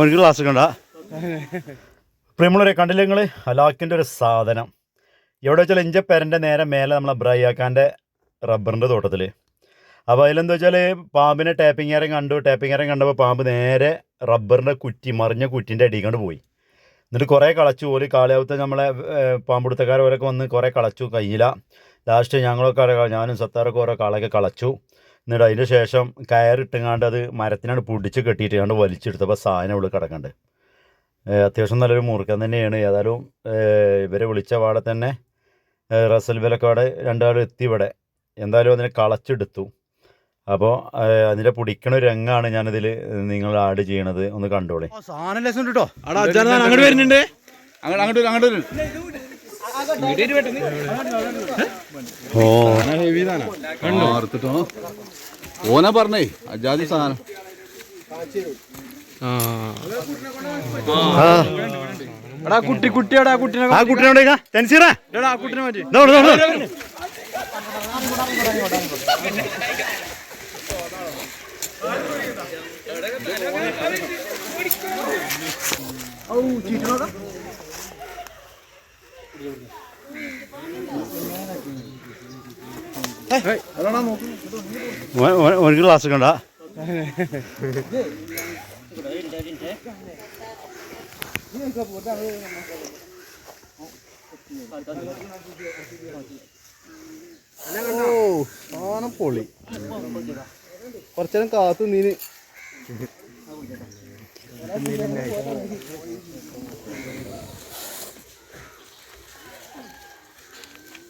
ഒരു ഗ്ലാസ് കണ്ട പ്രിയമുള്ളവരെ കണ്ടില്ല നിങ്ങൾ ഹലാക്കിന്റെ ഒരു സാധനം. എവിടെ വെച്ചാൽ ഇഞ്ച പെരന്റെ നേരെ മേലെ നമ്മളെ ബ്രൈയാക്കാന്റെ റബ്ബറിന്റെ തോട്ടത്തിൽ അപ്പോൾ അതിലെന്താ വെച്ചാൽ പാമ്പിനെ ടാപ്പിംഗ് ഏരം കണ്ടു. ടാപ്പിംഗ് ഏരം കണ്ടപ്പോൾ പാമ്പ് നേരെ റബ്ബറിന്റെ കുറ്റി മറിഞ്ഞ കുറ്റിന്റെ അടിയിൽ കൊണ്ട് പോയി. എന്നിട്ട് കുറേ കളച്ചു. ഒരു കാലാവസ്ഥ നമ്മളെ പാമ്പുടുത്തക്കാരവരൊക്കെ വന്ന് കുറേ കളച്ചു കയ്യില. ലാസ്റ്റ് ഞങ്ങളൊക്കെ അറിയാം, ഞാനും സത്താറൊക്കെ ഓരോ കളയൊക്കെ കളച്ചു. എന്നിട്ട് അതിന് ശേഷം കയറിട്ടുങ്ങാണ്ട് അത് മരത്തിനാണ് പിടിച്ച് കെട്ടിയിട്ട് കണ്ട് വലിച്ചെടുത്തപ്പോൾ സാധനം ഉള്ളിൽ കിടക്കണ്ട്. അത്യാവശ്യം നല്ലൊരു മുറുക്കം തന്നെയാണ്. ഏതായാലും ഇവരെ വിളിച്ച പാടെ തന്നെ റസൽ വിലൊക്കെ അവിടെ രണ്ടാളും എത്തി ഇവിടെ. എന്തായാലും അതിനെ കളച്ചെടുത്തു. അപ്പോൾ അതിന്റെ പിടിക്കണ ഒരു രംഗമാണ് ഞാനിതിൽ നിങ്ങൾ ആഡ് ചെയ്യണത്. ഒന്ന് കണ്ടോളെ. സാധനം ലെസം കേട്ടോ അങ്ങോട്ട് വരുന്നുണ്ട്. അങ്ങോട്ട് അങ്ങോട്ട്. ഓ. ആ, എടുത്തിട്ടോ ഓനാ പറഞ്ഞേ അജാതി സാധനം. എടാ കുട്ടി കുട്ടിയാടാ കുട്ടിനെ ആ കുട്ടീനോട് തെൻസീറ എടാ ആ കുട്ടിനെ മാറ്റി. ദോ ഇതോ, ഇതോ. ഒ- ഒരു ഗ്ലാസ് കണ്ട ഓണം പൊളി. കുറച്ചേരം കാത്തു നീന്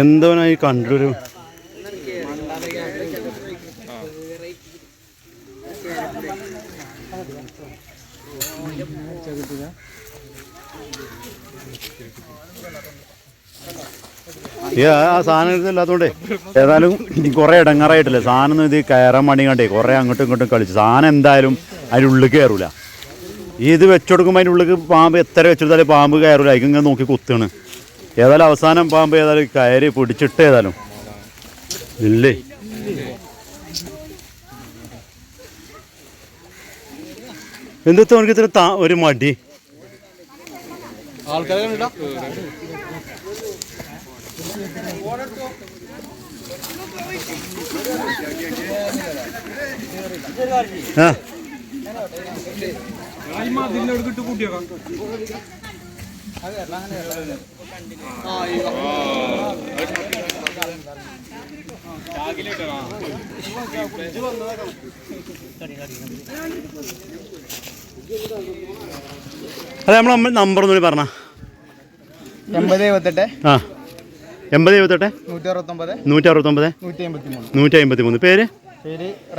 എന്തോനായി കണ്ടൊരു ആ സാധനം ഇല്ലാത്തോണ്ടേ ഏതായാലും കുറേ ഇടങ്ങാറായിട്ടില്ല? സാധനം ഇത് കയറാൻ മണി കണ്ടേ കുറേ അങ്ങോട്ടും ഇങ്ങോട്ടും കളിച്ചു. സാധനം എന്തായാലും അതിന്റെ ഉള്ളിൽ കയറൂല. ഇത് വെച്ചുകൊടുക്കുമ്പോൾ അതിന്റെ ഉള്ളിൽ പാമ്പ് എത്ര വെച്ചെടുത്താലും പാമ്പ് കയറില്ല ഇങ്ങനെ നോക്കി കുത്തുകയാണ് ഏതായാലും അവസാനം പാമ്പ് ഏതായാലും കയറി പിടിച്ചിട്ട് ഏതായാലും. ഇല്ലേ? എന്തോ അവനക്ക് ഇത്ര താ ഒരു മടി? ആൾക്കാരെ ആ അതെ നമ്മൾ നമ്പർ ഒന്നും പറഞ്ഞ. എൺപത് എഴുപത്തെട്ട്. ആ. എൺപത് എഴുപത്തെട്ട്? നൂറ്റി അറുപത്തൊമ്പത്. നൂറ്റി അറുപത്തൊമ്പത്? നൂറ്റി അമ്പത്തി മൂന്ന് നൂറ്റി അമ്പത്തി മൂന്ന് പേര്?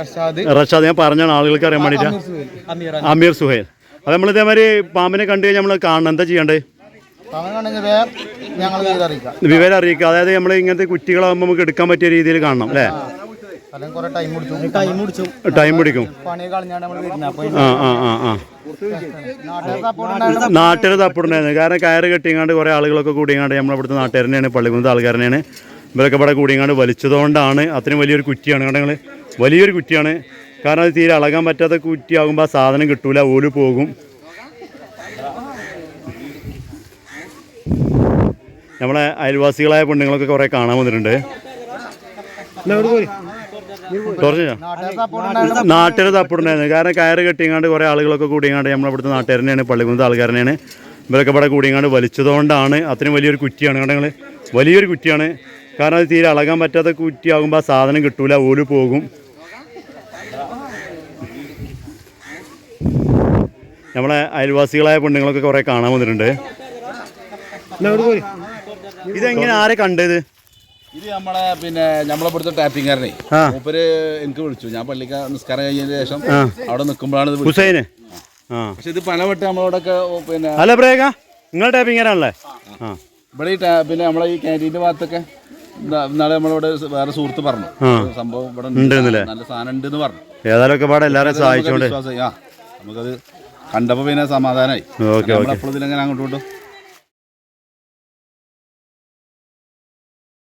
റഷാദ്. റഷാദ് ഞാൻ പറഞ്ഞാണ് ആളുകൾക്ക് അറിയാൻ വേണ്ടിയിട്ട് അമീർ സുഹേൽ. അമീർ അമീർ സുഹൈൽ. അത് നമ്മൾ ഇതേമാതിരി പാമ്പിനെ കണ്ടു കഴിഞ്ഞാൽ നമ്മൾ കാണണം. എന്താ ചെയ്യണ്ടേ വിവരം അറിയിക്കുക. അതായത് നമ്മൾ ഇങ്ങനത്തെ കുറ്റികളാകുമ്പോൾ നമുക്ക് എടുക്കാൻ പറ്റിയ രീതിയിൽ കാണണം അല്ലേ? ടൈം പിടിക്കും. നാട്ടുകാർ തപ്പുണ്ടായിരുന്നു കാരണം കയറ് കെട്ടിങ്ങാണ്ട് കുറെ ആളുകളൊക്കെ കൂടിയങ്ങാണ്ട് നമ്മളവിടുത്തെ നാട്ടുകാരനെയാണ് പള്ളിക്കുന്നത്തെ ആൾക്കാരനെയാണ്. ഇവരൊക്കെ ഇവിടെ കൂടിയങ്ങാണ്ട് വലിച്ചതുകൊണ്ടാണ് അത്രയും വലിയൊരു കുറ്റിയാണ്. കാരണം ഞങ്ങൾ വലിയൊരു കുറ്റിയാണ്. കാരണം അത് തീരെ അളകാൻ പറ്റാത്ത കുറ്റിയാകുമ്പോൾ ആ സാധനം കിട്ടൂല ഓൽ പോകും. നമ്മളെ അയൽവാസികളായ പെണ്ണുങ്ങളൊക്കെ കുറേ കാണാൻ വന്നിട്ടുണ്ട്. നാട്ടുകാർ തപ്പുണ്ടായിരുന്നു. കാരണം കയറ് കെട്ടിയങ്ങാണ്ട് കുറേ ആളുകളൊക്കെ കൂടിയങ്ങാണ്ട് നമ്മളവിടുത്തെ പള്ളിക്കുന്നത്തെ ആൾക്കാർ തന്നെയാണ് ഇവരൊക്കെ ഇവിടെ കൂടിയങ്ങാണ്ട് വലിച്ചതുകൊണ്ടാണ് അത്രയും വലിയൊരു കുറ്റിയാണ്. നിങ്ങൾ വലിയൊരു കുറ്റിയാണ്. കാരണം അത് തീരെ അളകാൻ പറ്റാത്ത കുറ്റിയാകുമ്പോൾ ആ സാധനം കിട്ടൂല ഓൽ പോകും. നമ്മളെ അയൽവാസികളായ പെണ്ണുങ്ങളൊക്കെ കുറേ കാണാൻ വന്നിട്ടുണ്ട്. ഇതെങ്ങനെ ആരെ കണ്ടത്? ഇത് നമ്മളെ പിന്നെ നമ്മളെ ഇവിടുത്തെ ടാപ്പിംഗാരനെ. മൂപ്പര് എനിക്ക് വിളിച്ചു. ഞാൻ പള്ളിക്ക നിസ്കാരം കഴിഞ്ഞതിന് ശേഷം അവിടെ നിൽക്കുമ്പോഴാണ് ഇത്. ഹുസൈന്? പക്ഷെ ഇത് പലവട്ടം നമ്മളോടൊക്കെ പിന്നെ അല്ല പ്രേക. നിങ്ങൾ ടൈപ്പിങ്ങാരാണല്ലേ ആ. ഇവിടെ ഈ പിന്നെ നമ്മളെ ഈ ക്യാന്റീന്റെ ഭാഗത്തൊക്കെ നാളെ ഇന്നാളെ നമ്മളിവിടെ വേറെ സുഹൃത്ത് പറഞ്ഞു. സംഭവം ഇവിടെ നല്ല സാധനം ഉണ്ട് എന്ന് പറഞ്ഞു. ഏതായാലും ഒക്കെ പാടെ എല്ലാവരും സഹായിച്ചോണ്ട്. നമുക്കത് കണ്ടപ്പോൾ പിന്നെ സമാധാനമായി നമ്മളെപ്പോഴും ഇതിലെങ്ങനെ അങ്ങോട്ടും ഇങ്ങോട്ടും